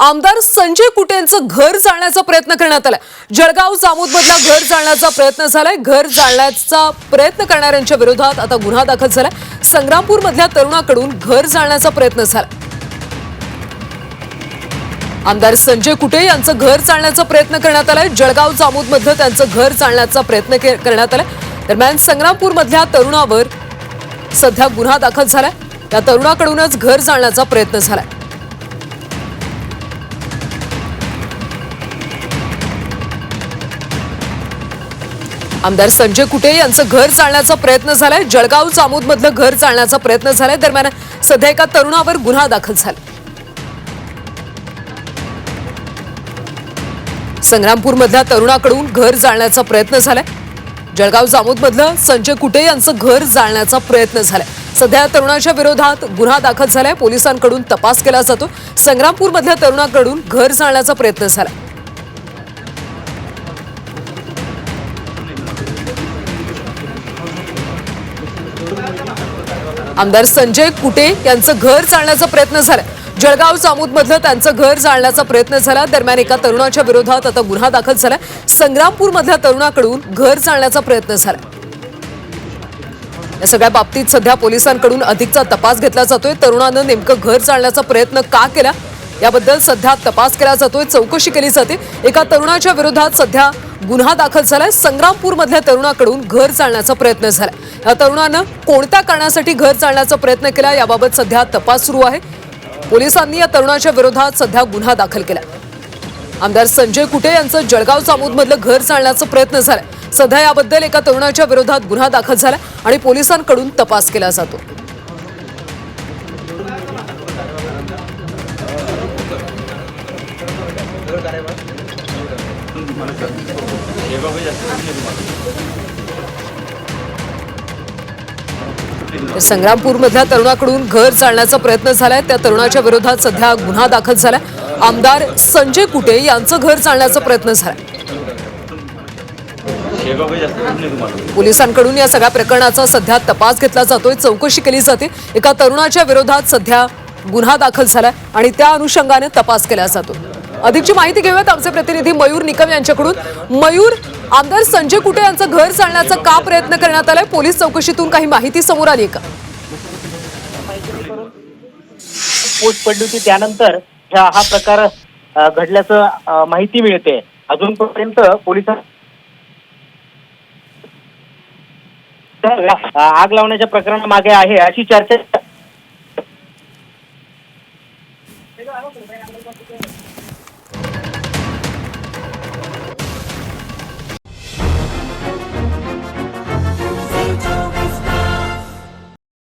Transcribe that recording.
आमदार संजय कुटेंचं यांचं घर जाळण्याचा प्रयत्न करण्यात आलाय. जळगाव जामोदमधला घर जाळण्याचा प्रयत्न झालाय. घर जाळण्याचा प्रयत्न करणाऱ्यांच्या विरोधात आता गुन्हा दाखल झालाय. संग्रामपूर मधल्या तरुणाकडून घर जाळण्याचा प्रयत्न झाला आमदार संजय कुटे यांचं घर जाळण्याचा प्रयत्न करण्यात आलाय. जळगाव जामोदमधलं त्यांचं घर जाळण्याचा प्रयत्न करण्यात आलाय. दरम्यान संग्रामपूर मधल्या तरुणावर सध्या गुन्हा दाखल झालाय. त्या तरुणाकडूनच घर जाळण्याचा प्रयत्न झालाय. आमदार संजय कुटे यांचं घर चालण्याचा प्रयत्न झालाय. जळगाव चामोदमधलं घर चालण्याचा प्रयत्न झालाय. दरम्यान सध्या एका तरुणावर गुन्हा दाखल झाला. संग्रामपूरमधल्या तरुणाकडून घर जाळण्याचा प्रयत्न झालाय. जळगाव जामोदमधलं संजय कुटे यांचं घर जाळण्याचा प्रयत्न झालाय. सध्या तरुणाच्या विरोधात गुन्हा दाखल झालाय. पोलिसांकडून तपास केला जातो. संग्रामपूरमधल्या तरुणाकडून घर जाळण्याचा प्रयत्न झाला. आमदार संजय कुटे यांचं घर जाळण्याचा प्रयत्न झाला जळगाव चामूदमधलं त्यांचं घर जाळण्याचा प्रयत्न झाला. दरम्यान एका तरुणाच्या विरोधात आता गुन्हा दाखल झाला संग्रामपूरमधल्या तरुणाकडून घर जाळण्याचा प्रयत्न झाला या सगळ्या बाबतीत सध्या पोलिसांकडून अधिकचा तपास घेतला जातोय. तरुणानं नेमकं घर जाळण्याचा प्रयत्न का केला? याबद्दल सध्या तपास केला जातोय. चौकशी केली जाते. एका तरुणाच्या विरोधात सध्या गुन्हा दाखल झालाय. संग्रामपूरमधल्या तरुणाकडून घर चालण्याचा प्रयत्न झाला या तरुणानं कोणत्या कारणासाठी घर चालण्याचा प्रयत्न केला याबाबत सध्या तपास सुरू आहे. पोलिसांनी या तरुणाच्या विरोधात सध्या गुन्हा दाखल केला आमदार संजय कुटे यांचं जळगाव चामूदमधलं घर चालण्याचा प्रयत्न झालाय. सध्या याबद्दल एका तरुणाच्या विरोधात गुन्हा दाखल झाला आणि पोलिसांकडून तपास केला जातो. संग्रामपूरमधल्या तरुणाकडून घर जाळण्याचा प्रयत्न झालाय. त्या तरुणाच्या विरोधात सध्या गुन्हा दाखल झालाय. आमदार संजय कुटे यांचं घर जाळण्याचा प्रयत्न झालाय. पोलिसांकडून या सगळ्या प्रकरणाचा सध्या तपास घेतला जातोय. चौकशी केली जाते. एका तरुणाच्या विरोधात सध्या गुन्हा दाखल झालाय आणि त्या अनुषंगाने तपास केला जातो. अधिकची माहिती घेऊयात आमचे प्रतिनिधी मयूर निकम यांच्याकडून. मयूर आमदार संजय कुटे यांचं घर चालण्याचा का प्रयत्न करण्यात आलाय? पोलीस चौकशीतून काही माहिती समोर आली का? पोच पडली होती. त्यानंतर हा प्रकार घडल्याचं माहिती मिळते. अजूनपर्यंत पोलिसांना आग लावण्याच्या प्रकरणामागे आहे अशी चर्चा Pero algo que me